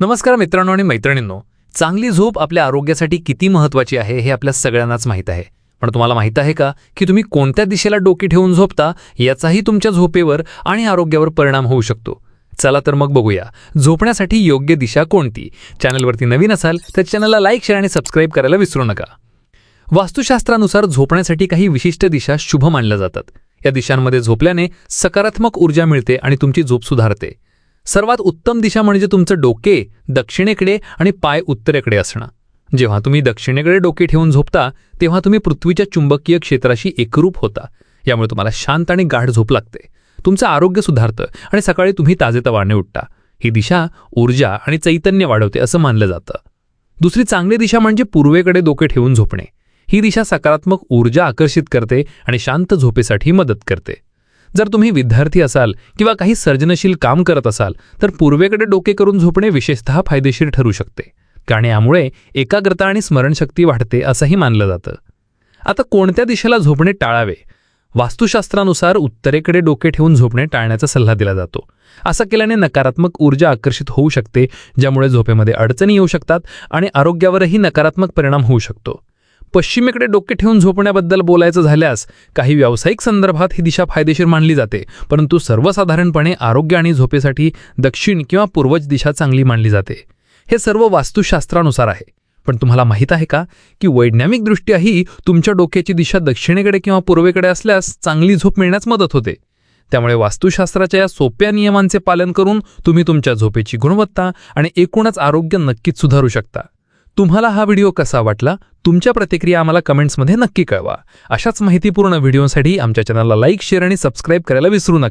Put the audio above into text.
नमस्कार मित्रांनो आणि मैत्रिणींनो चांगली झोप आपल्या आरोग्यासाठी किती महत्वाची आहे हे आपल्या सगळ्यांनाच माहीत आहे. पण तुम्हाला माहीत आहे का की तुम्ही कोणत्या दिशेला डोकी ठेवून झोपता याचाही तुमच्या झोपेवर आणि आरोग्यावर परिणाम होऊ शकतो. चला तर मग बघूया झोपण्यासाठी योग्य दिशा कोणती? चॅनलवरती नवीन असाल तर चॅनलला लाईक शेअर आणि सबस्क्राईब करायला विसरू नका. वास्तुशास्त्रानुसार झोपण्यासाठी काही विशिष्ट दिशा शुभ मानल्या जातात. या दिशांमध्ये झोपल्याने सकारात्मक ऊर्जा मिळते आणि तुमची झोप सुधारते. सर्वात उत्तम दिशा म्हणजे तुमचं डोके दक्षिणेकडे आणि पाय उत्तरेकडे असणं. जेव्हा तुम्ही दक्षिणेकडे डोके ठेवून झोपता तेव्हा तुम्ही पृथ्वीच्या चुंबकीय क्षेत्राशी एकरूप होता. यामुळे तुम्हाला शांत आणि गाढ झोप लागते. तुमचं आरोग्य सुधारतं आणि सकाळी तुम्ही ताजेतवाने उठता. ही दिशा ऊर्जा आणि चैतन्य वाढवते असं मानलं जातं. दुसरी चांगली दिशा म्हणजे पूर्वेकडे डोके ठेवून झोपणे. ही दिशा सकारात्मक ऊर्जा आकर्षित करते आणि शांत झोपेसाठी मदत करते. जर तुम्ही विद्यार्थी असाल किंवा काही सर्जनशील काम करत असाल तर पूर्वेकडे डोके करून झोपणे विशेषतः फायदेशीर ठरू शकते. कारण यामुळे एकाग्रता आणि स्मरणशक्ती वाढते असंही मानलं जातं. आता कोणत्या दिशेला झोपणे टाळावे? वास्तुशास्त्रानुसार उत्तरेकडे डोके ठेवून झोपणे टाळण्याचा सल्ला दिला जातो. असं केल्याने नकारात्मक ऊर्जा आकर्षित होऊ शकते ज्यामुळे झोपेमध्ये अडचणी येऊ शकतात आणि आरोग्यावरही नकारात्मक परिणाम होऊ शकतो. पश्चिमेकडे डोके ठेवून झोपण्याबद्दल बोलायचं झाल्यास काही व्यावसायिक संदर्भात ही दिशा फायदेशीर मानली जाते. परंतु सर्वसाधारणपणे आरोग्य आणि झोपेसाठी दक्षिण किंवा पूर्वज दिशा चांगली मानली जाते. हे सर्व वास्तुशास्त्रानुसार आहे. पण तुम्हाला माहीत आहे का की वैज्ञानिकदृष्ट्याही तुमच्या डोक्याची दिशा दक्षिणेकडे किंवा पूर्वेकडे असल्यास चांगली झोप मिळण्यास मदत होते. त्यामुळे वास्तुशास्त्राच्या या सोप्या नियमांचे पालन करून तुम्ही तुमच्या झोपेची गुणवत्ता आणि एकूणच आरोग्य नक्कीच सुधारू शकता. तुम्हाला हा व्हिडिओ कसा वाटला? तुमच्या प्रतिक्रिया आम्हाला कमेंट्समध्ये नक्की कळवा. अशाच माहितीपूर्ण व्हिडिओसाठी आमच्या चॅनलला लाईक शेअर आणि सबस्क्राईब करायला विसरू नका.